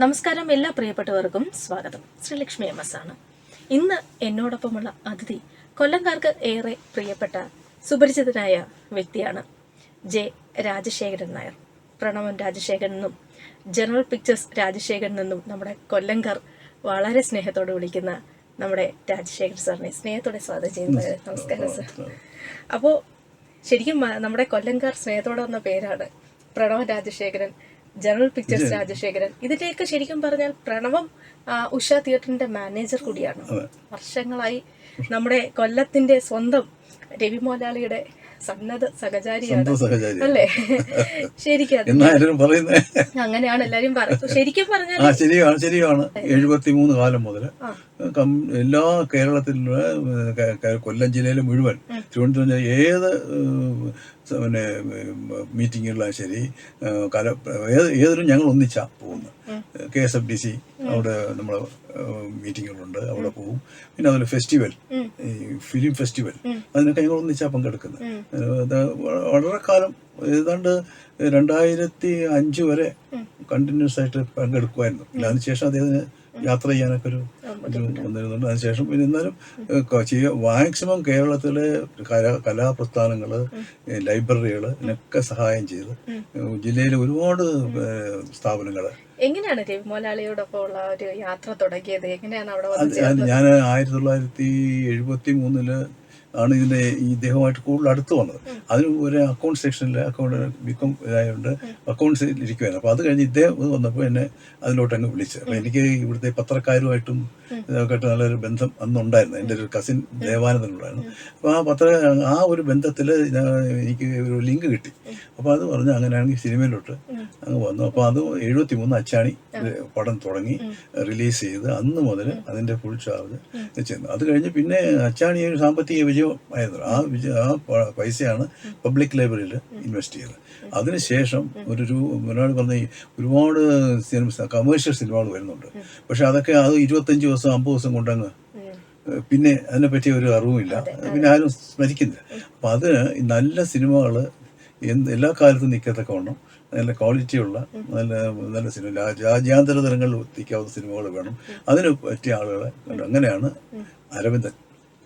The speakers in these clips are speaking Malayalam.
നമസ്കാരം എല്ലാ പ്രിയപ്പെട്ടവർക്കും സ്വാഗതം. ശ്രീലക്ഷ്മി എം എസ് ആണ്. ഇന്ന് എന്നോടൊപ്പമുള്ള അതിഥി കൊല്ലംകാർക്ക് ഏറെ പ്രിയപ്പെട്ട സുപരിചിതനായ വ്യക്തിയാണ് ജെ രാജശേഖരൻ നായർ. പ്രണവൻ രാജശേഖരൻ എന്നും ജനറൽ പിക്ചേഴ്സ് രാജശേഖരൻ എന്നും നമ്മുടെ കൊല്ലംകാർ വളരെ സ്നേഹത്തോടെ വിളിക്കുന്ന നമ്മുടെ രാജശേഖരൻ സാറിനെ സ്നേഹത്തോടെ സ്വാഗതം ചെയ്യുന്നത്. നമസ്കാരം സാർ. അപ്പോൾ ശരിക്കും നമ്മുടെ കൊല്ലംകാർ സ്നേഹത്തോടെ വന്ന പേരാണ് പ്രണവൻ രാജശേഖരൻ ജനറൽ പിക്ചേഴ്സ് രാജശേഖരൻ. ഇതിലേക്ക് ശരിക്കും പറഞ്ഞാൽ പ്രണവം ഉഷ തിയേറ്ററിന്റെ മാനേജർ കൂടിയാണ്. വർഷങ്ങളായി നമ്മുടെ കൊല്ലത്തിന്റെ സ്വന്തം രവി മോലാളിയുടെ സന്നദ്ധ സഹചാരിയാണ്. അല്ലേ? ശരിക്കും അങ്ങനെയാണ് എല്ലാരും പറയുന്നത്. ശരിക്കും പറഞ്ഞാൽ ശരിയാണ് ശരിയാണ്. എഴുപത്തി മൂന്ന് കാലം മുതൽ. എല്ലാ കേരളത്തിലുള്ള കൊല്ലം ജില്ലയിൽ മുഴുവൻ തിരുവനന്തപുരം ജില്ല ഏത് പിന്നെ മീറ്റിങ്ങുകളിലാണ് ശരി കല ഏത് ഏതൊരു ഞങ്ങൾ ഒന്നിച്ചാ പോകുന്നത്. K S F D C അവിടെ നമ്മൾ മീറ്റിങ്ങുകളുണ്ട് അവിടെ പോകും. പിന്നെ അതുപോലെ ഫെസ്റ്റിവൽ ഈ ഫിലിം ഫെസ്റ്റിവൽ അതിനൊക്കെ ഞങ്ങൾ ഒന്നിച്ചാ പങ്കെടുക്കുന്നത്. വളരെ കാലം ഏതാണ്ട് രണ്ടായിരത്തി അഞ്ച് വരെ കണ്ടിന്യൂസ് ആയിട്ട് പങ്കെടുക്കുമായിരുന്നു പിന്നെ അതിനുശേഷം അദ്ദേഹത്തിന് യാത്ര ചെയ്യാനൊക്കെ ഒരു വന്നിരുന്നുണ്ട്. അതിനുശേഷം പിന്നെ എന്നാലും മാക്സിമം കേരളത്തിലെ കലാ കലാപ്രസ്ഥാനങ്ങൾ ലൈബ്രറികൾ ഇതിനൊക്കെ സഹായം ചെയ്ത് ജില്ലയിലെ ഒരുപാട് സ്ഥാപനങ്ങൾ എങ്ങനെയാണ് ഉള്ള ഒരു യാത്ര തുടങ്ങിയത്? എങ്ങനെയാണ് അവിടെ ഞാൻ ആയിരത്തി തൊള്ളായിരത്തി എഴുപത്തി മൂന്നിൽ ആണ് ഇതിന്റെ ഈ ഇദ്ദേഹമായിട്ട് കൂടുതൽ അടുത്ത് വന്നത്. അതിന് ഒരു അക്കൗണ്ട് സെക്ഷനിൽ അക്കൗണ്ട് ബികോം ഇതായതുകൊണ്ട് അക്കൗണ്ട്സിൽ ഇരിക്കുവായിരുന്നു. അപ്പോൾ അത് കഴിഞ്ഞ് ഇദ്ദേഹം വന്നപ്പോൾ എന്നെ അതിലോട്ട് അങ്ങ് വിളിച്ചു. അപ്പോൾ എനിക്ക് ഇവിടുത്തെ പത്രക്കാരുമായിട്ടും ഇതൊക്കെ നല്ലൊരു ബന്ധം അന്നുണ്ടായിരുന്നു. എന്റെ ഒരു കസിൻ ദേവാനന്ദനുണ്ടായിരുന്നു. അപ്പോൾ ആ പത്ര ആ ഒരു ബന്ധത്തിൽ എനിക്ക് ഒരു ലിങ്ക് കിട്ടി. അപ്പോൾ അത് പറഞ്ഞു അങ്ങനെയാണെങ്കിൽ സിനിമയിലോട്ട് അങ്ങ് വന്നു. അപ്പോൾ അത് എഴുപത്തി മൂന്ന് അച്ചാണി പടം തുടങ്ങി റിലീസ് ചെയ്ത് അന്ന് മുതൽ അതിന്റെ ഫുൾ ചാർജ് ചെയ്യുന്നു അത് കഴിഞ്ഞ് പിന്നെ അച്ചാണി ഒരു സാമ്പത്തിക വിജയം ആയിരുന്നു ആ വിജയ ആ പൈസയാണ് പബ്ലിക് ലൈബ്രറിയിൽ ഇൻവെസ്റ്റ് ചെയ്തത് അതിനുശേഷം ഒരു ഒരു ഒരാൾ പറഞ്ഞ ഒരുപാട് സിനിമ കമേഴ്ഷ്യൽ സിനിമകൾ വരുന്നുണ്ട്. പക്ഷെ അതൊക്കെ അത് ഇരുപത്തഞ്ച് ദിവസം അമ്പത് ദിവസം കൊണ്ടങ്ങ് പിന്നെ അതിനെ പിന്നെ അതിനെപ്പറ്റി ഒരു അറിവുമില്ല. പിന്നെ ആരും സ്മരിക്കുന്നില്ല. അപ്പം അതിന് നല്ല സിനിമകൾ എന്ത് എല്ലാ കാലത്തും നിൽക്കത്തക്ക വണ്ണം നല്ല ക്വാളിറ്റിയുള്ള നല്ല നല്ല സിനിമ രാജ്യാന്തര തലങ്ങളിൽ എത്തിക്കാവുന്ന സിനിമകൾ വേണം. അതിന് പറ്റിയ ആളുകളെ അങ്ങനെയാണ് അരവിന്ദൻ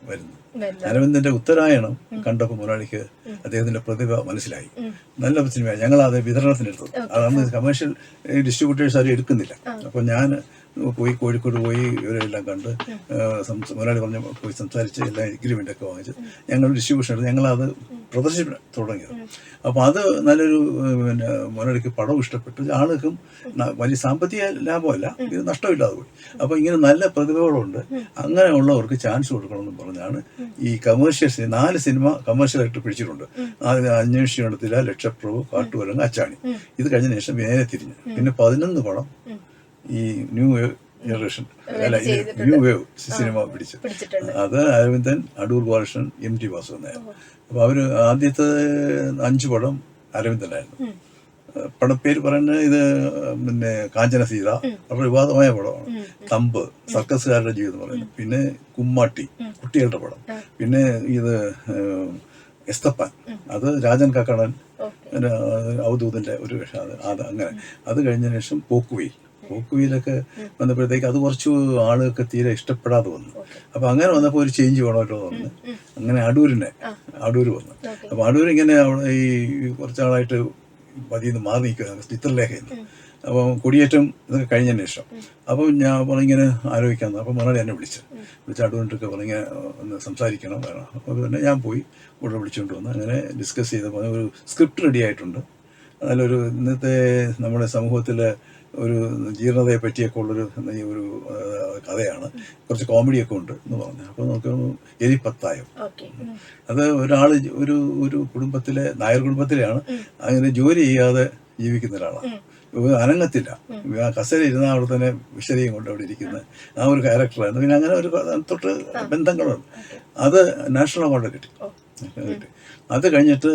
വരുന്നത്. അരവിന്ദന്റെ ഉത്തരായണം കണ്ടപ്പോൾ മുതലാളിക്ക് അദ്ദേഹത്തിന്റെ പ്രതിഭ മനസ്സിലായി. നല്ല സിനിമയാണ്. ഞങ്ങൾ അത് വിതരണത്തിനെടുത്തത് അതാണ് കമേഴ്ഷ്യൽ ഡിസ്ട്രിബ്യൂട്ടേഴ്സ് ആരും എടുക്കുന്നില്ല. അപ്പോൾ ഞാൻ പോയി കോഴിക്കോട് പോയി ഇവരെല്ലാം കണ്ട് ഒരാൾ പറഞ്ഞ പോയി സംസാരിച്ച് എല്ലാം എഗ്രിമെന്റ് ഒക്കെ വാങ്ങിച്ച് ഞങ്ങൾ ഡിസ്ട്രിബ്യൂഷൻ എടുത്ത് ഞങ്ങളത് പ്രദർശിപ്പിക്കാൻ തുടങ്ങിയത്. അപ്പോൾ അത് നല്ലൊരു പിന്നെ മുരാളിക്ക് പടം ഇഷ്ടപ്പെട്ടു. ആളുകൾക്കും വലിയ സാമ്പത്തിക ലാഭമല്ല ഇത് നഷ്ടമില്ലാതെ പോയി. അപ്പോൾ ഇങ്ങനെ നല്ല പ്രതിഭകളുണ്ട്. അങ്ങനെയുള്ളവർക്ക് ചാൻസ് കൊടുക്കണമെന്ന് പറഞ്ഞാണ് ഈ കമേഴ്ഷ്യൽ നാല് സിനിമ കമേഴ്ഷ്യലായിട്ട് പിടിച്ചിട്ടുണ്ട്. അന്വേഷിച്ചു അന്വേഷിച്ചിടത്തില്ല ലക്ഷപ്രഭു കാട്ടുവരങ്ങ് അച്ചാണി. ഇത് കഴിഞ്ഞ ശേഷം നേരെ തിരിഞ്ഞു. പിന്നെ പതിനൊന്ന് പടം ഈ ന്യൂ വേവ് ജനറേഷൻ അല്ല ന്യൂ വേവ് സിനിമ പിടിച്ചു. അത് അരവിന്ദൻ അടൂർ ബാലകൃഷ്ണൻ എം ടി വാസു എന്നായിരുന്നു അപ്പൊ അവർ ആദ്യത്തെ അഞ്ച് പടം അരവിന്ദനായിരുന്നു പടപ്പേര് പറയുന്നത് ഇത് പിന്നെ കാഞ്ചന സീത അവരുടെ വിവാദമായ പടമാണ്. തമ്പ് സർക്കസുകാരുടെ ജീവിതം പറയുന്നത്. പിന്നെ കുമ്മാട്ടി കുട്ടികളുടെ പടം. പിന്നെ ഇത് എസ്തപ്പാൻ. അത് രാജൻ കക്കടൻ അവധൂതന്റെ ഒരു വേഷം. അത് അങ്ങനെ. അത് കഴിഞ്ഞ ശേഷം പോക്കുവി പോക്കുവിയിലൊക്കെ വന്നപ്പോഴത്തേക്ക് അത് കുറച്ച് ആളുകൾക്ക് തീരെ ഇഷ്ടപ്പെടാതെ വന്നു. അപ്പൊ അങ്ങനെ വന്നപ്പോൾ ഒരു ചേഞ്ച് വേണമല്ലോ എന്ന് അങ്ങനെ അടൂരിനെ അടൂര് വന്നു. അപ്പൊ അടൂർ ഇങ്ങനെ അവിടെ ഈ കുറച്ചാളായിട്ട് പതിന്ന് മാറി നിൽക്കുക ചിത്രലേഖയെന്ന് അപ്പം കൊടിയേറ്റം ഇതൊക്കെ കഴിഞ്ഞതിന് ശേഷം. അപ്പം ഞാൻ പറഞ്ഞിങ്ങനെ ആലോചിക്കാമെന്ന് അപ്പം മറുപടി എന്നെ വിളിച്ചു. വിളിച്ച് അടൂരിട്ടൊക്കെ പറഞ്ഞിങ്ങനെ ഒന്ന് സംസാരിക്കണം വേണം. അപ്പോൾ പിന്നെ ഞാൻ പോയി ഉടനെ വിളിച്ചുകൊണ്ട് വന്ന്. അങ്ങനെ ഡിസ്കസ് ചെയ്തപ്പോൾ ഒരു സ്ക്രിപ്റ്റ് റെഡി ആയിട്ടുണ്ട്. അതിലൊരു ഇന്നത്തെ നമ്മുടെ സമൂഹത്തിലെ ഒരു ജീർണതയെ പറ്റിയൊക്കെ ഉള്ളൊരു ഒരു കഥയാണ്. കുറച്ച് കോമഡിയൊക്കെ ഉണ്ട് എന്ന് പറഞ്ഞു. അപ്പോൾ നമുക്ക് എരിപ്പത്തായം അത് ഒരാൾ ഒരു ഒരു കുടുംബത്തിലെ നായർ കുടുംബത്തിലെയാണ്. അങ്ങനെ ജോലി ചെയ്യാതെ ജീവിക്കുന്ന ഒരാളാണ്. ഒരു അനങ്ങത്തില്ല ആ കസേര ഇരുന്ന അവിടെ തന്നെ വിശദീയം കൊണ്ട് അവിടെ ഇരിക്കുന്ന. ആ ഒരു ക്യാരക്ടറായിരുന്നു പിന്നെ അങ്ങനെ ഒരു തൊട്ട് ബന്ധങ്ങളുണ്ട്. അത് നാഷണൽ അവാർഡ് കിട്ടി. കിട്ടി. അത് കഴിഞ്ഞിട്ട്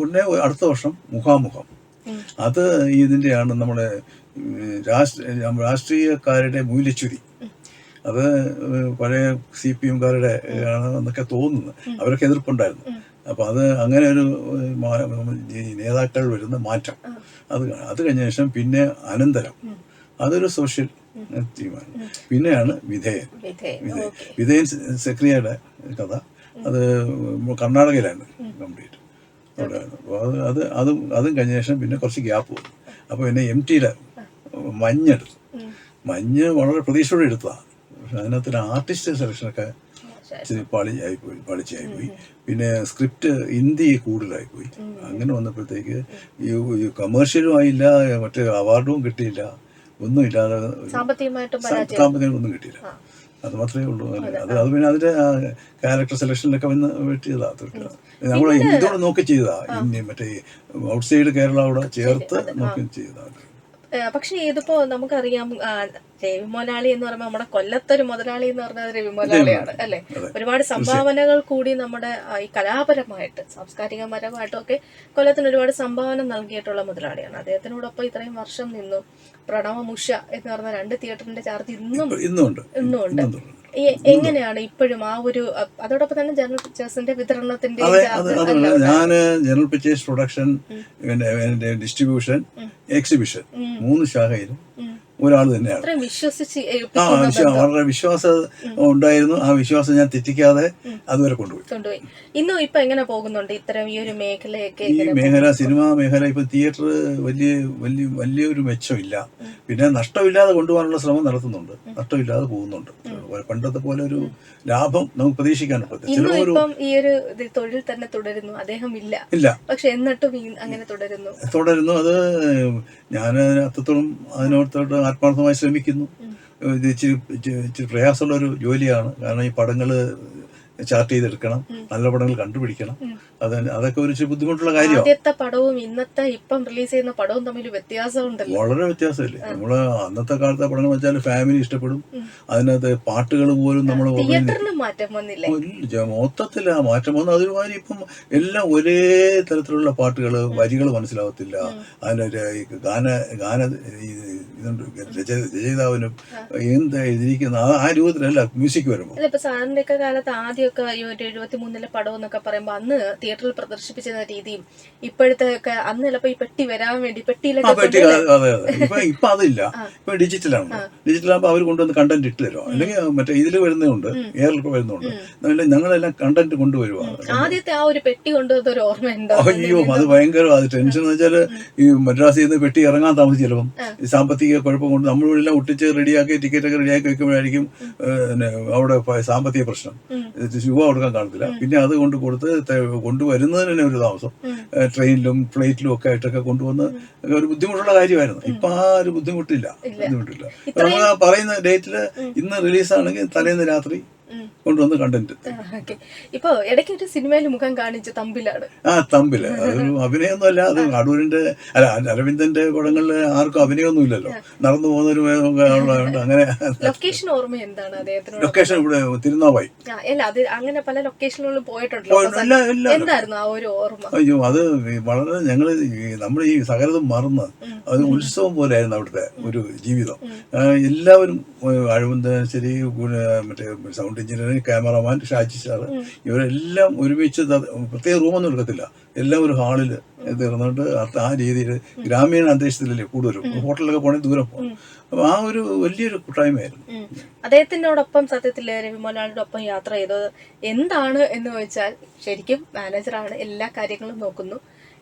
ഉടനെ അടുത്ത വർഷം മുഖാമുഖം. അത് ഇതിന്റെയാണ് നമ്മുടെ രാഷ്ട്ര രാഷ്ട്രീയക്കാരുടെ മൂല്യച്യുതി. അത് പഴയ സി പി എംകാരുടെ ആണ് എന്നൊക്കെ തോന്നുന്നു. അവരൊക്കെ എതിർപ്പുണ്ടായിരുന്നു. അപ്പൊ അത് അങ്ങനെ ഒരു നേതാക്കൾ വരുന്ന മാറ്റം. അത്. അത് കഴിഞ്ഞ ശേഷം പിന്നെ അനന്തരം അതൊരു സോഷ്യൽ തീമാണ് പിന്നെയാണ് വിധേയൻ. വിധേയൻ വിധേയൻ. സെക്രിയയുടെ കഥ. അത് കർണാടകയിലാണ് കംപ്ലീറ്റ്. അവിടെയാണ് അപ്പോൾ അത് അത് അതും അതും കഴിഞ്ഞ ശേഷം പിന്നെ കുറച്ച് ഗ്യാപ്പ് വന്നു. അപ്പോൾ പിന്നെ എം ടിയുടെ മഞ്ഞെടുത്തു. മഞ്ഞ് വളരെ പ്രതീക്ഷയോടെ എടുത്തതാണ് പക്ഷെ അതിനകത്തൊരു ആർട്ടിസ്റ്റ് സെലക്ഷനൊക്കെ ഇച്ചിരി പാളിയായി പോയി പാളിച്ചായി പോയി പിന്നെ സ്ക്രിപ്റ്റ് ഹിന്ദി കൂടുതലായി പോയി അങ്ങനെ വന്നപ്പോഴത്തേക്ക് ഈ കമേഴ്ഷ്യലും ആയില്ല മറ്റേ അവാർഡും കിട്ടിയില്ല. ഒന്നും ഇല്ലാതെ സാമ്പത്തികം ഒന്നും കിട്ടിയില്ല. അത് മാത്രമേ ഉള്ളൂ. അത് അത് പിന്നെ അതിന്റെ ക്യാരക്ടർ സെലക്ഷനിലൊക്കെ വന്ന് ചെയ്താ നമ്മൾ ഇതോടെ നോക്കി ചെയ്തതാ. മറ്റേ ഔട്ട്സൈഡ് കേരള അവിടെ ചേർത്ത് നോക്കി ചെയ്തതാ. ഏ, പക്ഷേ ഇതിപ്പോ നമുക്കറിയാം രവിമൊലാളി എന്ന് പറയുമ്പോൾ നമ്മുടെ കൊല്ലത്തൊരു മുതലാളി എന്ന് പറഞ്ഞത് രവി മുതലാളിയാണ് അല്ലെ? ഒരുപാട് സംഭാവനകൾ കൂടി നമ്മുടെ ഈ കലാപരമായിട്ട് സാംസ്കാരികപരമായിട്ടും ഒക്കെ കൊല്ലത്തിന് ഒരുപാട് സംഭാവന നൽകിയിട്ടുള്ള മുതലാളിയാണ്. അദ്ദേഹത്തിനോടൊപ്പം ഇത്രയും വർഷം നിന്നു. പ്രണവമുഷ എന്ന് പറഞ്ഞ രണ്ട് തിയേറ്ററിന്റെ ചാർജ് ഇന്നും ഇന്നും ഉണ്ട് എങ്ങനെയാണ് ഇപ്പോഴും ആ ഒരു അതോടൊപ്പം തന്നെ ജനറൽ പിക്ചേഴ്സിന്റെ വിതരണത്തിന്റെ ഞാൻ General Pictures production distribution exhibition മൂന്ന് ശാഖയിലും ഒരാൾ തന്നെയാണ്. ആ വളരെ വിശ്വാസം ഉണ്ടായിരുന്നു. ആ വിശ്വാസം ഞാൻ തെറ്റിക്കാതെ അതുവരെ കൊണ്ടുപോയി. ഇന്നും ഇപ്പൊ എങ്ങനെ പോകുന്നുണ്ട് ഇത്തരം ഈ ഒരു മേഖലയൊക്കെ ഈ മേഖല സിനിമ മേഖല ഇപ്പൊ തിയേറ്റർ വലിയ വലിയ വലിയൊരു മെച്ചമില്ല. പിന്നെ നഷ്ടമില്ലാതെ കൊണ്ടുപോകാനുള്ള ശ്രമം നടത്തുന്നുണ്ട്. നഷ്ടമില്ലാതെ പോകുന്നുണ്ട്. പണ്ടത്തെ പോലെ ഒരു ലാഭം നമുക്ക് പ്രതീക്ഷിക്കാൻ പറ്റും ഈ ഒരു തൊഴിൽ തന്നെ തുടരുന്നു. അദ്ദേഹം ഇല്ല. ഇല്ല. പക്ഷെ എന്നിട്ടും അങ്ങനെ തുടരുന്നു. തുടരുന്നു. അത് ഞാൻ അത്രത്തോളം അതിനോടത്തോട്ട് ആത്മാർത്ഥമായി ശ്രമിക്കുന്നു. ഇത് ഇച്ചിരി ഇച്ചിരി പ്രയാസമുള്ള ഒരു ജോലിയാണ്. കാരണം ഈ പടങ്ങൾ ചാർട്ട് ചെയ്തെടുക്കണം നല്ല പടങ്ങൾ കണ്ടുപിടിക്കണം. അത് അതൊക്കെ ഒരു ബുദ്ധിമുട്ടുള്ള കാര്യമാണ് ആദ്യത്തെ പടവും ഇന്നത്തെ ഇപ്പം റിലീസ് ചെയ്യുന്ന പടവും തമ്മിൽ വ്യത്യാസമുണ്ടല്ലോ. വളരെ വ്യത്യാസമില്ലേ? നമ്മൾ അന്നത്തെ കാലത്തെ പടങ്ങൾ വെച്ചാൽ ഫാമിലി ഇഷ്ടപ്പെടും. അതിനകത്ത് പാട്ടുകൾ പോലും നമ്മൾ മാറ്റം വന്നില്ലേ? മൊത്തത്തിൽ ആ മാറ്റം വന്നു അതിനുമാതിരി ഇപ്പം എല്ലാം ഒരേ തരത്തിലുള്ള പാട്ടുകൾ വരികൾ മനസ്സിലാവത്തില്ല. അതിന്റെ ഗാന ഗാന ഇതുണ്ട് രച- രചയിതാവിനും എന്താ എഴുതിയിരിക്കുന്ന ആ- രൂപത്തിലല്ല മ്യൂസിക് വരുമ്പോൾ അല്ല ഒക്കെ കാലത്ത് കാലത്ത് ആദ്യമൊക്കെ ഈ ഒരു എഴുപത്തി മൂന്നിലെ പടം എന്നൊക്കെ പറയുമ്പോൾ അന്ന് തിയേറ്ററിൽ പ്രദർശിപ്പിച്ചിരുന്ന രീതിയും ഇപ്പോഴത്തെ ഒക്കെ അന്ന് ചിലപ്പോ ഈ പെട്ടി വരാൻ വേണ്ടി പെട്ടിയിലൊക്കെ ഇപ്പൊ അതില്ല. ഇപ്പൊ ഡിജിറ്റലാണ് ഡിജിറ്റലാകുമ്പോൾ അവർ കൊണ്ടുവന്ന് കണ്ടന്റ് ഇട്ട് തരുമോ അല്ലെങ്കിൽ മറ്റേ ഇതിൽ വരുന്നുണ്ട് എയറിൽ വരുന്നുണ്ട് ഞങ്ങളെല്ലാം കണ്ടന്റ് കൊണ്ടുവരുവാ. ആദ്യത്തെ ആ ഒരു പെട്ടി കൊണ്ടുവന്ന ഒരു ഓർമ്മയുണ്ടോ അയ്യോ അത് ഭയങ്കര അത് ടെൻഷൻ എന്ന് വെച്ചാൽ ഈ മദ്രാസിൽ നിന്ന് പെട്ടി ഇറങ്ങാൻ താമസിച്ചു ചിലപ്പം സാമ്പത്തിക കുഴപ്പം കൊണ്ട് നമ്മളിവിടെ ഒട്ടിച്ച് റെഡിയാക്കി ടിക്കറ്റ് ഒക്കെ റെഡിയാക്കി വെക്കുമ്പോഴായിരിക്കും അവിടെ സാമ്പത്തിക പ്രശ്നം. ശുഭ കൊടുക്കാൻ കാണത്തില്ല. പിന്നെ അത് കൊണ്ട് കൊടുത്ത് കൊണ്ടുവരുന്നതിന് തന്നെ ഒരു താമസം. ട്രെയിനിലും ഫ്ലൈറ്റിലും ഒക്കെ ആയിട്ടൊക്കെ കൊണ്ടുവന്ന് ഒരു ബുദ്ധിമുട്ടുള്ള കാര്യമായിരുന്നു. ഇപ്പൊ ആ ഒരു ബുദ്ധിമുട്ടില്ല. ബുദ്ധിമുട്ടില്ല. നമ്മൾ ആ പറയുന്ന ഡേറ്റിൽ ഇന്ന് റിലീസാണെങ്കിൽ തലേന്ന് രാത്രി. കൊണ്ടുവന്ന് കണ്ടന്റ് ഇപ്പൊ ഇടയ്ക്ക് ഒരു സിനിമയിൽ മുഖം കാണിച്ച തമ്പിലാണ്. ആ തമ്പിൽ. അതൊരു അഭിനയമൊന്നുമല്ല അത് അടൂരിന്റെ അല്ല അരവിന്ദന്റെ പടങ്ങളിൽ ആർക്കും അഭിനയൊന്നും ഇല്ലല്ലോ നടന്നു പോകുന്ന ഒരു അങ്ങനെ ലൊക്കേഷൻ ഓർമ്മ എന്താണ് അദ്ദേഹത്തിന് ലൊക്കേഷൻ ഇവിടെ തിരുനാവായി. അല്ല അത് അങ്ങനെ പല ലൊക്കേഷനുകളിലും പോയിട്ടുണ്ടല്ലോ. എന്തായിരുന്നു ആ ഒരു ഓർമ്മ? അയ്യോ അത് വളരെ ഞങ്ങൾ നമ്മൾ ഈ സകലതും മറന്ന് അത് ഉത്സവം പോലെയായിരുന്നു അവിടുത്തെ ഒരു ജീവിതം. എല്ലാവരും ഏഹ്, ശരി മറ്റേ sound engineer cameraman Shaji sir ഇവരെല്ലാം ഒരുമിച്ച് പ്രത്യേക റൂമൊന്നും എടുക്കത്തില്ല. എല്ലാം ഒരു ഹാളിൽ തീർന്നുകൊണ്ട് അത് ആ രീതിയിൽ ഗ്രാമീണ അന്തരീക്ഷത്തിലല്ലേ കൂടുതലും. ഹോട്ടലിലൊക്കെ പോകണമെങ്കിൽ ദൂരം പോകും അപ്പൊ ആ ഒരു വലിയൊരു കൂട്ടായ്മയായിരുന്നു. അദ്ദേഹത്തിനോടൊപ്പം സത്യത്തിൽ രവിമോലാളിയുടെ ഒപ്പം യാത്ര ചെയ്തത് എന്താണ് എന്ന് ചോദിച്ചാൽ ശരിക്കും മാനേജറാണ് എല്ലാ കാര്യങ്ങളും നോക്കുന്നു.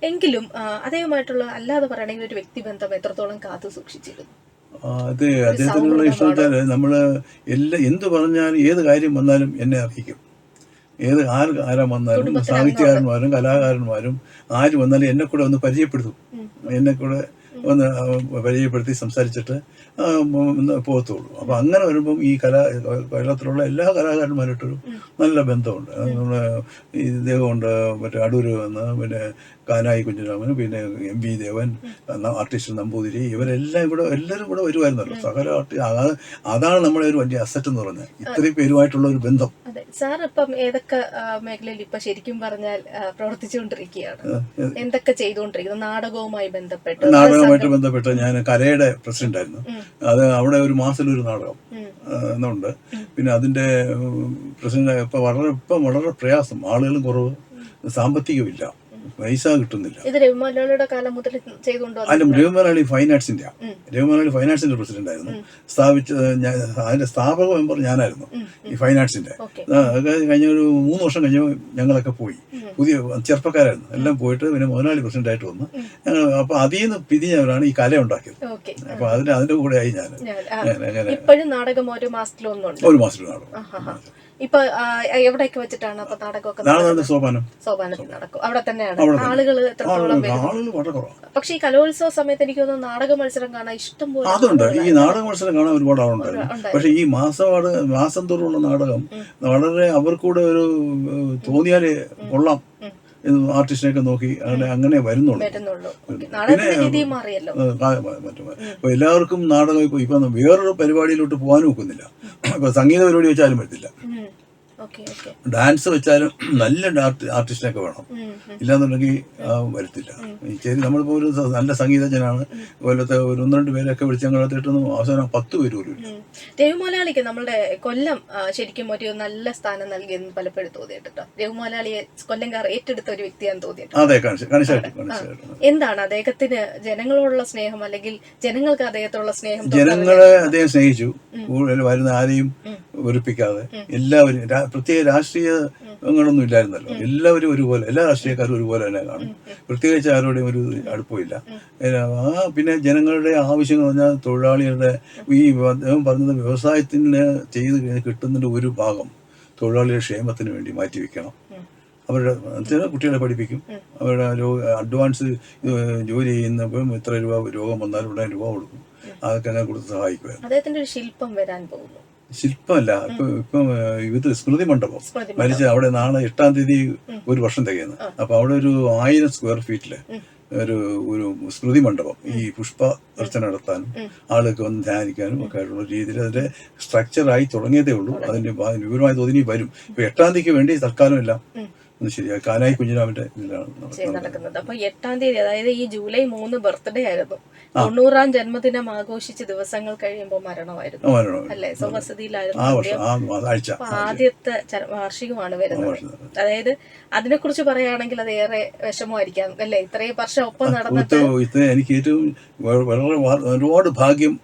എങ്കിലും അദ്ദേഹമായിട്ടുള്ള അല്ലാതെ പറയണെങ്കിൽ ഒരു വ്യക്തിബന്ധം എത്രത്തോളം കാത്തു സൂക്ഷിച്ചിരുന്നു? അത് അദ്ദേഹത്തിനുള്ള ഇഷ്ടം വെച്ചാൽ നമ്മൾ എല്ലാ എന്ത് പറഞ്ഞാലും ഏത് കാര്യം വന്നാലും എന്നെ അറിയിക്കും. ഏത് ആര് ആരാ വന്നാലും സാഹിത്യകാരന്മാരും കലാകാരന്മാരും ആര് വന്നാലും എന്നെ കൂടെ ഒന്ന് പരിചയപ്പെടുത്തും. എന്നെ കൂടെ ഒന്ന് പരിചയപ്പെടുത്തി സംസാരിച്ചിട്ട് പോകത്തുള്ളൂ. അപ്പം അങ്ങനെ വരുമ്പം ഈ കലാ കേരളത്തിലുള്ള എല്ലാ കലാകാരന്മാരായിട്ടൊരു നല്ല ബന്ധമുണ്ട്. നമ്മുടെ ഇദ്ദേഹമുണ്ട് മറ്റേ അടൂര് വന്ന് പിന്നെ കാനായി കുഞ്ഞിരാമൻ പിന്നെ M V Devan artist Namboothiri ഇവരെല്ലാം ഇവിടെ എല്ലാവരും ഇവിടെ വരുമായിരുന്നല്ലോ. സകല ആർട്ടി അതാണ് നമ്മളെ ഒരു വലിയ അസറ്റ് എന്ന് പറഞ്ഞത് ഇത്രയും പേരുമായിട്ടുള്ള ഒരു ബന്ധം. അതെ. സാർ ഇപ്പം ഏതൊക്കെ മേഖലയിൽ ഇപ്പൊ ശരിക്കും പറഞ്ഞാൽ പ്രവർത്തിച്ചുകൊണ്ടിരിക്കുകയാണ്? എന്തൊക്കെ ചെയ്തുകൊണ്ടിരിക്കുന്നത് നാടകവുമായി ബന്ധപ്പെട്ട്. നാടകവുമായിട്ട് ബന്ധപ്പെട്ട് ഞാൻ കലയുടെ പ്രസിഡന്റ് ആയിരുന്നു അത് അവിടെ ഒരു മാസത്തിൽ ഒരു നാടകം എന്നുണ്ട്. പിന്നെ അതിന്റെ പ്രസിഡന്റ് ഇപ്പൊ വളരെ ഇപ്പം വളരെ പ്രയാസം. ആളുകളും കുറവ് സാമ്പത്തികമില്ല പൈസ കിട്ടുന്നില്ല. ഇത് കാലം മുതൽ ചെയ്തുകൊണ്ട് അതിന്റെ രവിമലയാളി ഫൈൻ ആർട്സിന്റെ. രവിമലയാളി ഫൈൻ ആർട്സിന്റെ പ്രസിഡന്റ് ആയിരുന്നു സ്ഥാപിച്ച അതിന്റെ സ്ഥാപക മെമ്പർ ഞാനായിരുന്നു ഈ ഫൈൻ ആർട്സിന്റെ. കഴിഞ്ഞ ഒരു മൂന്ന് വർഷം കഴിഞ്ഞ ഞങ്ങളൊക്കെ പോയി. പുതിയ ചെറുപ്പക്കാരായിരുന്നു. എല്ലാം പോയിട്ട് പിന്നെ മുതലാളി പ്രസിഡന്റ് ആയിട്ട് വന്നു ഞങ്ങൾ അപ്പൊ അതിൽ നിന്ന് പിരിഞ്ഞവരാണ് ഈ കല ഉണ്ടാക്കിയത്. അപ്പൊ അതിന് അതിന്റെ കൂടെ ആയി ഞാൻ ഇപ്പോഴും നാടകം ഒരു മാസത്തിലൊന്നും ഒരു ആഹാ. ഇപ്പൊ എവിടെയൊക്കെ വെച്ചിട്ടാണ് അപ്പൊ നാടകമൊക്കെ? സോപാനം. സോപാനത്തിൽ നടക്കും. അവിടെ തന്നെയാണ്. ആളുകൾ എത്രത്തോളം പക്ഷെ ഈ കലോത്സവ സമയത്ത് എനിക്ക് തോന്നുന്നു നാടക മത്സരം കാണാൻ ഇഷ്ടം പോലെ അതുണ്ട്. ഈ. നാടക മത്സരം കാണാൻ ഒരുപാട് ആളുണ്ടായിരുന്നു. പക്ഷെ ഈ മാസവാട് മാസം തോറുള്ള നാടകം വളരെ അവർക്കൂടെ ഒരു തോന്നിയാൽ കൊള്ളാം. ആർട്ടിസ്റ്റിനെയൊക്കെ നോക്കി അങ്ങനെ അങ്ങനെ വരുന്നുള്ളൂ. എല്ലാവർക്കും നാടകം ഇപ്പൊ ഇപ്പൊ വേറൊരു പരിപാടിയിലോട്ട് പോകാനും ഒക്കുന്നില്ല. ഇപ്പൊ സംഗീത പരിപാടി വെച്ചാലും പറ്റില്ല ഡാൻസ് വെച്ചാലും നല്ല ആർട്ടി- ആർട്ടിസ്റ്റിനൊക്കെ വേണം. ഇല്ലാന്നുണ്ടെങ്കിൽ വരത്തില്ല. ശരി നമ്മളിപ്പോ ഒരു നല്ല സംഗീതജ്ഞനാണ്. കൊല്ലത്തെ ഒരു ഒന്ന് രണ്ട് പേരൊക്കെ വിളിച്ച് ഞങ്ങളത്തേട്ട് അവസാനം പത്ത് പേര് പോലും ഇല്ല. നമ്മുടെ കൊല്ലം ശരിക്കും ഒരു നല്ല സ്ഥാനം നൽകിയെന്ന് പലപ്പോഴും തോന്നിയിട്ടോ ദേവമോലാളിയെ കൊല്ലംകാർ ഏറ്റെടുത്ത ഒരു വ്യക്തിയാണ് തോന്നിയിട്ടുണ്ട്. അതെ എന്താണ് അദ്ദേഹത്തിന് ജനങ്ങളോടുള്ള സ്നേഹം അല്ലെങ്കിൽ ജനങ്ങൾക്ക് അദ്ദേഹത്തോടുള്ള സ്നേഹം? ജനങ്ങളെ അദ്ദേഹം സ്നേഹിച്ചു. കൂടുതൽ വരുന്ന ആരെയും വെറുപ്പിക്കാതെ. എല്ലാവരും പ്രത്യേക രാഷ്ട്രീയങ്ങളൊന്നും ഇല്ലായിരുന്നല്ലോ. എല്ലാവരും ഒരുപോലെ എല്ലാ രാഷ്ട്രീയക്കാരും ഒരുപോലെ തന്നെ കാണും. പ്രത്യേകിച്ച് ആരോടെയും ഒരു അടുപ്പമില്ല. ആ പിന്നെ ജനങ്ങളുടെ ആവശ്യങ്ങൾ പറഞ്ഞാൽ തൊഴിലാളികളുടെ ഈ അദ്ദേഹം പറഞ്ഞത് വ്യവസായത്തിന് ചെയ്ത് കിട്ടുന്നതിന്റെ ഒരു ഭാഗം തൊഴിലാളിയുടെ ക്ഷേമത്തിന് വേണ്ടി മാറ്റിവെക്കണം അവരുടെ ചില കുട്ടികളെ പഠിപ്പിക്കും. അവരുടെ രോഗ അഡ്വാൻസ് ജോലി ചെയ്യുന്നപ്പോൾ ഇത്ര രൂപ രോഗം വന്നാൽ ഉടനെ രൂപ കൊടുക്കും. അതൊക്കെ അങ്ങനെ കൊടുത്ത് സഹായിക്കുമായിരുന്നു അദ്ദേഹത്തിന്റെ ഒരു ശില്പം വരാൻ പോകുന്നു. ശില്പമല്ല ഇപ്പൊ ഇപ്പം ഇത് സ്മൃതി മണ്ഡപം മരിച്ച അവിടെ നാളെ എട്ടാം തീയതി ഒരു വർഷം തികയുന്നു. അപ്പൊ അവിടെ ഒരു ആയിരം സ്ക്വയർ ഫീറ്റിൽ ഒരു ഒരു സ്മൃതി മണ്ഡപം ഈ പുഷ്പ അർച്ചന നടത്താനും ആളുകൾക്ക് വന്ന് ധ്യാനിക്കാനും ഒക്കെ ആയിട്ടുള്ള രീതിയിൽ അതിന്റെ സ്ട്രക്ചറായി തുടങ്ങിയതേ ഉള്ളൂ. അതിന്റെ വിപുലമായ തോതിനി വരും. ഇപ്പൊ എട്ടാം തീയതിക്ക് വേണ്ടി തൽക്കാലം എല്ലാം ശരിയായി കാനായി കുഞ്ഞിരാമന്റെ ഇതിലാണ് നടക്കുന്നത്. അപ്പൊ എട്ടാം തീയതി അതായത് ഈ ജൂലൈ മൂന്ന് ബർത്ത്ഡേ ആയിരുന്നു. തൊണ്ണൂറാം ജന്മദിനം ആഘോഷിച്ച് ദിവസങ്ങൾ കഴിയുമ്പോൾ മരണമായിരുന്നു. അല്ലെ? സ്വവസതിയിലായിരുന്നു മാ- ആദ്യത്തെ വാർഷികമാണ് വരുന്നത്. അതായത് അതിനെ കുറിച്ച് പറയുകയാണെങ്കിൽ അത് ഏറെ വിഷമമായിരിക്കാം അല്ലെ? ഇത്രയും വർഷം ഒപ്പം നടന്നിട്ട് എനിക്ക് ഏറ്റവും വളരെ ഒരുപാട് ഭാഗ്യം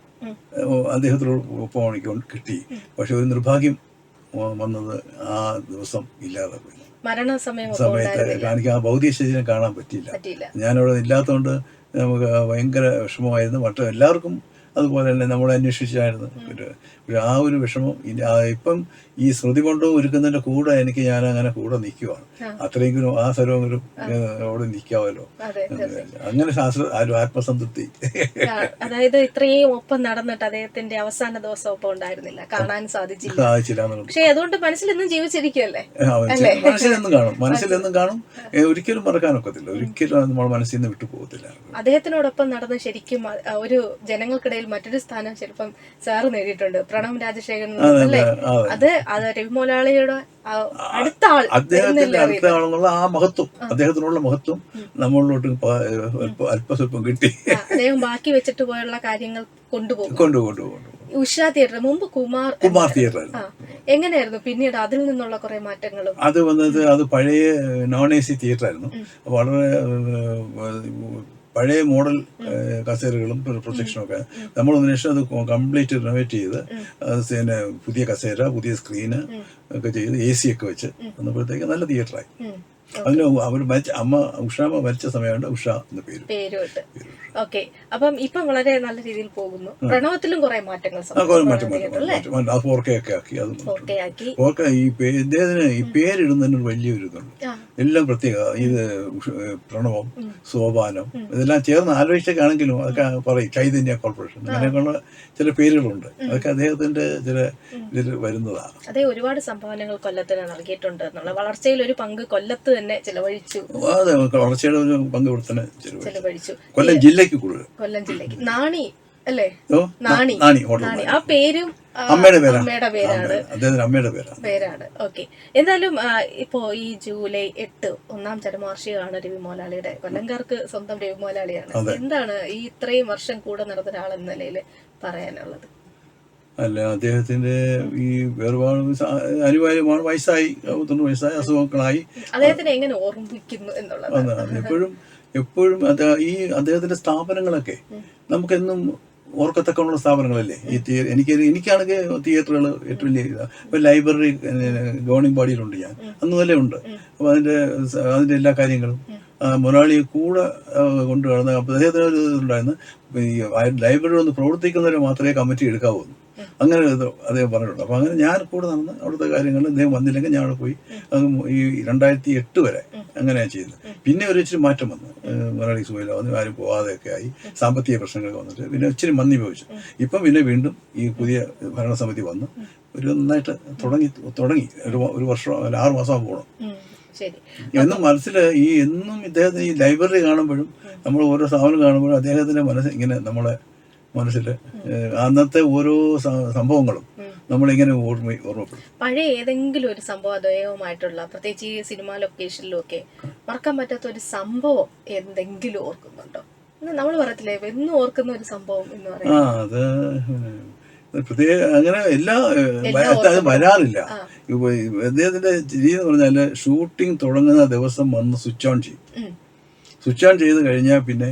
അദ്ദേഹത്തിനോട് ഒപ്പം എനിക്ക് കിട്ടി പക്ഷെ ഒരു നിർഭാഗ്യം വന്നത് ആ ദിവസം ഇല്ലാതെ പോയി മരണസമയം സമയത്ത് കാണിക്കാൻ ആ ഭൗതിക ശരീരം കാണാൻ പറ്റിയില്ല. ഞാനവിടെ ഇല്ലാത്തതുകൊണ്ട് നമുക്ക് ഭയങ്കര വിഷമമായിരുന്നു. മറ്റു എല്ലാവർക്കും അതുപോലെ തന്നെ നമ്മൾ അന്വേഷിച്ചായിരുന്നു. ഒരു ഒരു ആ ഒരു വിഷമം ഇപ്പം ഈ ശ്രുതി കൊണ്ടും ഒരുക്കുന്നതിന്റെ കൂടെ എനിക്ക് ഞാൻ അങ്ങനെ കൂടെ നിൽക്കുവാണ്. അത്രയെങ്കിലും ആ സ്ഥലമെങ്കിലും അവിടെ നിൽക്കാമല്ലോ അങ്ങനെ ശാസ്ത്ര ആത്മസംതൃപ്തി. അതായത് ഇത്രയും ഒപ്പം നടന്നിട്ട് അദ്ദേഹത്തിന്റെ അവസാന ദിവസം ഒപ്പം ഉണ്ടായിരുന്നില്ല. കാണാൻ സാധിച്ചില്ല. സാധിച്ചില്ല പക്ഷേ അതുകൊണ്ട് മനസ്സിലെന്നും ജീവിച്ചിരിക്കുമല്ലേ മനസ്സിലെന്നും കാണും. മനസ്സിലെന്നും കാണും. ഒരിക്കലും മറക്കാനൊക്കത്തില്ല ഒരിക്കലും നമ്മുടെ നമ്മൾ മനസ്സിൽ നിന്ന് വിട്ടുപോകത്തില്ല അദ്ദേഹത്തിനോടൊപ്പം നടന്ന് ശരിക്കും ഒരു ജനങ്ങൾക്കിടയിൽ മറ്റൊരു സ്ഥാനം ചിലപ്പം സാറ് നേടിയിട്ടുണ്ട്. പ്രണവ് രാജശേഖരൻ അല്ലേ? അതെ. അത് രവിമോലാളിയുടെ അടുത്ത ആൾ അദ്ദേഹത്തിന്റെ അടുത്ത ആളെന്നുള്ള ആ മഹത്വം അദ്ദേഹത്തിനുള്ള മഹത്വം നമ്മളിലോട്ട് അല്പസ്വല്പം കിട്ടി. അദ്ദേഹം ബാക്കി വെച്ചിട്ട് പോയുള്ള കാര്യങ്ങൾ കൊണ്ടുപോകും. കൊണ്ടുപോകും കൊണ്ടു കൊണ്ടു ഉഷ തിയേറ്റർ മുമ്പ് കുമാർ കുമാർ തിയേറ്റർ എങ്ങനെയായിരുന്നു? പിന്നീട് അതിൽ നിന്നുള്ള കുറെ മാറ്റങ്ങളും? അത് വന്നത് അത് പഴയ നോൺ എ സി തിയേറ്റർ ആയിരുന്നു വളരെ പഴയ മോഡൽ കസേരകളും പ്രൊജക്ഷനും ഒക്കെ നമ്മൾ ശേഷം അത് കംപ്ലീറ്റ് റിനോവേറ്റ് ചെയ്ത് പിന്നെ പുതിയ കസേര പുതിയ സ്ക്രീന് ഒക്കെ ചെയ്ത് എ സി ഒക്കെ വെച്ച് വന്നപ്പോഴത്തേക്ക് നല്ല തിയേറ്ററായി. അതിന് അവർ മരിച്ച അമ്മ ഉഷാമ്മ മരിച്ച സമയമുണ്ട് ഉഷ എന്ന പേര്. പേരുമായിട്ട് ഓക്കെ. അപ്പം ഇപ്പം വളരെ നല്ല രീതിയിൽ പോകുന്നു. പ്രണവത്തിലും കുറെ മാറ്റങ്ങൾ ഒക്കെ ആക്കി അത് ഈ ഇദ്ദേഹത്തിന് ഈ പേരിടുന്നതിന് വലിയൊരു ഇതുണ്ട്. എല്ലാം പ്രത്യേക ഇത് പ്രണവം സോപാനം ഇതെല്ലാം ചേർന്ന് ആലോചിച്ചൊക്കെയാണെങ്കിലും അതൊക്കെ പറയും ചൈതന്യ കോർപ്പറേഷൻ. അങ്ങനെയൊക്കെയുള്ള ചില പേരുകളുണ്ട്. അതൊക്കെ അദ്ദേഹത്തിന്റെ ചില ഇതിൽ വരുന്നതാണ്. അതെ ഒരുപാട് സംഭാവനകൾ കൊല്ലത്തിന് നൽകിയിട്ടുണ്ട് എന്നുള്ള വളർച്ചയിൽ ഒരു പങ്ക് കൊല്ലത്ത് തന്നെ ചിലവഴിച്ചു. വളർച്ചയുടെ ഒരു പങ്ക് ഇവിടെ തന്നെ ചെലവ് ചിലവഴിച്ചു. കൊല്ലം ജില്ലക്ക് കൂടുതൽ. കൊല്ലം ജില്ലക്ക് നാണി അല്ലേ? നാണി. നാണി ആ പേരും അമ്മയുടെ പേരാണ്. അമ്മയുടെ പേരാണ്. പേരാണ്. ഓക്കെ. എന്തായാലും ഇപ്പോ ഈ ജൂലൈ എട്ട് ഒന്നാം ചരമവാർഷികമാണ് രവി മോലാളിയുടെ കൊല്ലംകാർക്ക് സ്വന്തം രവി മോലാളിയാണ് എന്താണ് ഈ ഇത്രയും വർഷം കൂടെ നടന്ന എന്ന നിലയിൽ പറയാനുള്ളത്? അല്ല അദ്ദേഹത്തിന്റെ ഈ വേർപാട് അനിവാര്യമാണ് വയസ്സായി തൊണ്ണൂറ് വയസ്സായി അസുഖങ്ങളായി. അദ്ദേഹത്തിനെ എങ്ങനെ ഓർമ്മിക്കുന്നു എന്നുള്ളത്? എപ്പോഴും എപ്പോഴും ഈ അദ്ദേഹത്തിന്റെ സ്ഥാപനങ്ങളൊക്കെ നമുക്കെന്നും ഓർക്കത്തക്കമുള്ള സ്ഥാപനങ്ങളല്ലേ? ഈ തിയേ എനിക്ക് എനിക്കാണെങ്കിൽ തിയേറ്ററുകൾ ഏറ്റവും വലിയ ഇപ്പൊ ലൈബ്രറി ഗവർണിംഗ് ബോഡിയിലുണ്ട് ഞാൻ. അന്ന് തന്നെ ഉണ്ട്. അപ്പൊ അതിന്റെ അതിന്റെ എല്ലാ കാര്യങ്ങളും. മുതലാളിയെ മുതലാളി കൂടെ കൊണ്ടു നടന്ന് അദ്ദേഹത്തിന് ഒരു ഇതുണ്ടായിരുന്നു. ഈ ലൈബ്രറി ഒന്ന് പ്രവർത്തിക്കുന്നവരെ മാത്രമേ കമ്മിറ്റി എടുക്കാവൂ. അങ്ങനെ അദ്ദേഹം പറഞ്ഞിട്ടുണ്ട്. അപ്പൊ അങ്ങനെ ഞാൻ കൂടെ നടന്ന് അവിടുത്തെ കാര്യങ്ങൾ അദ്ദേഹം വന്നില്ലെങ്കിൽ ഞാൻ അവിടെ പോയി ഈ രണ്ടായിരത്തി എട്ട് വരെ അങ്ങനെയാണ് ചെയ്തത്. പിന്നെ ഒരു ഇച്ചിരി മാറ്റം വന്നു. മലയാളി സുഖമില്ല വന്നു ആരും പോവാതെയൊക്കെ ആയി. സാമ്പത്തിക പ്രശ്നങ്ങളൊക്കെ വന്നിട്ട് പിന്നെ ഇച്ചിരി മന്ദി ഭവിച്ചു. ഇപ്പം പിന്നെ വീണ്ടും ഈ പുതിയ ഭരണസമിതി വന്നു. ഒരു നന്നായിട്ട് തുടങ്ങി തുടങ്ങി. ഒരു ഒരു വർഷം അല്ല ആറ് മാസം പോകണം എന്നും മനസ്സിൽ ഈ എന്നും ഇദ്ദേഹത്തിന് ഈ ലൈബ്രറി കാണുമ്പോഴും നമ്മൾ ഓരോ സാധനം കാണുമ്പോഴും അദ്ദേഹത്തിന്റെ മനസ്സ് ഇങ്ങനെ നമ്മളെ മനസ്സിൽ അന്നത്തെ ഓരോ സംഭവങ്ങളും നമ്മളിങ്ങനെ ഓർമ്മ ഓർമ്മപ്പെടും. പഴയ ഏതെങ്കിലും ഒരു സംഭവം അദ്ദേഹവുമായിട്ടുള്ള പ്രത്യേകിച്ച് ഈ സിനിമ ലൊക്കേഷനിലും ഒക്കെ മറക്കാൻ പറ്റാത്ത ഒരു സംഭവം എന്തെങ്കിലും ഓർക്കുന്നുണ്ടോ? നമ്മൾ പറയത്തില്ലേ എന്നും ഓർക്കുന്ന ഒരു സംഭവം എന്ന് ആ പറയുന്നത്? അത് പ്രത്യേക അങ്ങനെ എല്ലാ അത് വരാറില്ല. അദ്ദേഹത്തിന്റെ രീതി എന്ന് പറഞ്ഞാൽ ഷൂട്ടിംഗ് തുടങ്ങുന്ന ദിവസം വന്ന് സ്വിച്ച് ഓൺ ചെയ്യും. സ്വിച്ച് ഓൺ ചെയ്ത് കഴിഞ്ഞാൽ പിന്നെ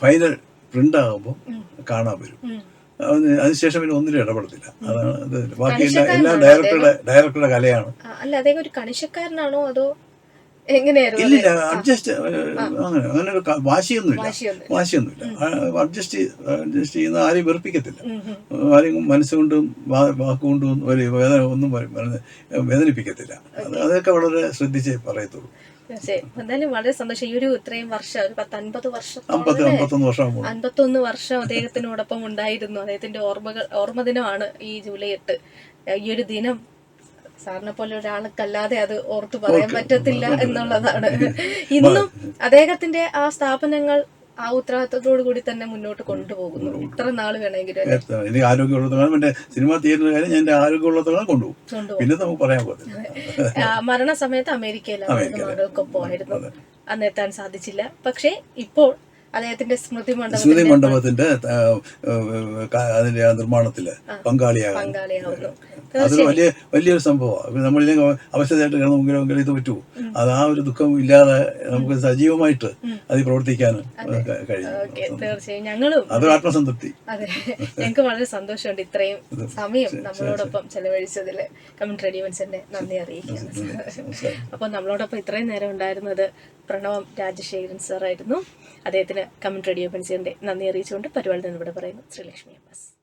ഫൈനൽ പ്രിന്റ് ആകുമ്പോൾ കാണാൻ വരും. അതിനുശേഷം പിന്നെ ഒന്നിലും ഇടപെടത്തില്ല. അതാണ് ഇത് ബാക്കി എല്ലാ ഡയറക്ടറുടെ ഡയറക്ടറുടെ കലയാണ്. അല്ല അദ്ദേഹം ഒരു കണിശക്കാരനാണോ അതോ ഇല്ലില്ല അഡ്ജസ്റ്റ് അങ്ങനെ അങ്ങനെ ഒരു വാശിയൊന്നുമില്ല. വാശിയൊന്നുമില്ല. അഡ്ജസ്റ്റ് അഡ്ജസ്റ്റ് ചെയ്യുന്ന ആരെയും വെറുപ്പിക്കത്തില്ല. ആരെയും മനസ്സുകൊണ്ടും വാക്കുകൊണ്ടും ഒരു വേദന ഒന്നും വേദനിപ്പിക്കത്തില്ല. അതൊക്കെ വളരെ ശ്രദ്ധിച്ചേ പറയത്തുള്ളൂ. എന്തായാലും വളരെ സന്തോഷം. ഈ ഒരു ഇത്രയും വർഷം ഒരു പത്ത് അൻപത്? അമ്പത്തൊന്ന് അൻപത്തൊന്ന് വർഷം അദ്ദേഹത്തിനോടൊപ്പം ഉണ്ടായിരുന്നു. അദ്ദേഹത്തിന്റെ ഓർമ്മകൾ ഓർമ്മ ദിനമാണ് ഈ ജൂലൈ എട്ട്. ഈ ഒരു ദിനം സാറിനെ പോലെ ഒരാൾക്കല്ലാതെ അത് ഓർത്തു പറയാൻ പറ്റത്തില്ല എന്നുള്ളതാണ്. ഇന്നും അദ്ദേഹത്തിന്റെ ആ സ്ഥാപനങ്ങൾ ആ ഉത്തരവാദിത്തത്തോടു കൂടി തന്നെ മുന്നോട്ട് കൊണ്ടുപോകുന്നു. ഇത്ര നാൾ വേണമെങ്കിലും? എനിക്ക് ആരോഗ്യമുള്ളത്തോളം എന്റെ സിനിമ തിയേറ്ററിൽ കാര്യം ഞാൻ എന്റെ ആരോഗ്യമുള്ളത്തോളം കൊണ്ടുപോകും. പിന്നെ നമുക്ക് പറയാൻ പറ്റില്ല. മരണസമയത്ത് അമേരിക്കയിലാണ് അമേരിക്കയിൽ. മകൾക്കൊപ്പമായിരുന്നു അന്ന് എത്താൻ സാധിച്ചില്ല. പക്ഷേ ഇപ്പോൾ സ്മൃതി സ്മൃതി മണ്ഡപത്തിന്റെ അതിന്റെ നിർമ്മാണത്തിൽ പങ്കാളിയാകാൻ. അത് വലിയ വലിയൊരു സംഭവമാണ്. നമ്മളിലെ അവശതയായിട്ട് കിടന്നെങ്കിലും ഇത് പറ്റുമോ അത് ആ ഒരു ദുഃഖം ഇല്ലാതെ നമുക്ക് സജീവമായിട്ട് അത് പ്രവർത്തിക്കാൻ കഴിയും. തീർച്ചയായും. ഞങ്ങളും അതൊരു ആത്മസംതൃപ്തി. അതെ. ഞങ്ങൾക്ക് വളരെ സന്തോഷമുണ്ട് ഇത്രയും സമയം നമ്മളോടൊപ്പം ചെലവഴിച്ചതിൽ കമ്മിറ്റി റേഡിയോ മനുഷ്യന്റെ നന്ദി അറിയിക്കുന്നു അപ്പൊ നമ്മളോടൊപ്പം ഇത്രയും നേരം ഉണ്ടായിരുന്നത് പ്രണവം രാജശേഖരൻ സാറായിരുന്നു അദ്ദേഹത്തിന് കമന്റ് റേഡിയോ പെൻസിന്റെ നന്ദി അറിയിച്ചുകൊണ്ട് പരിപാടി നിന്ന് ഇവിടെ പറയുന്നു. ശ്രീലക്ഷ്മി എം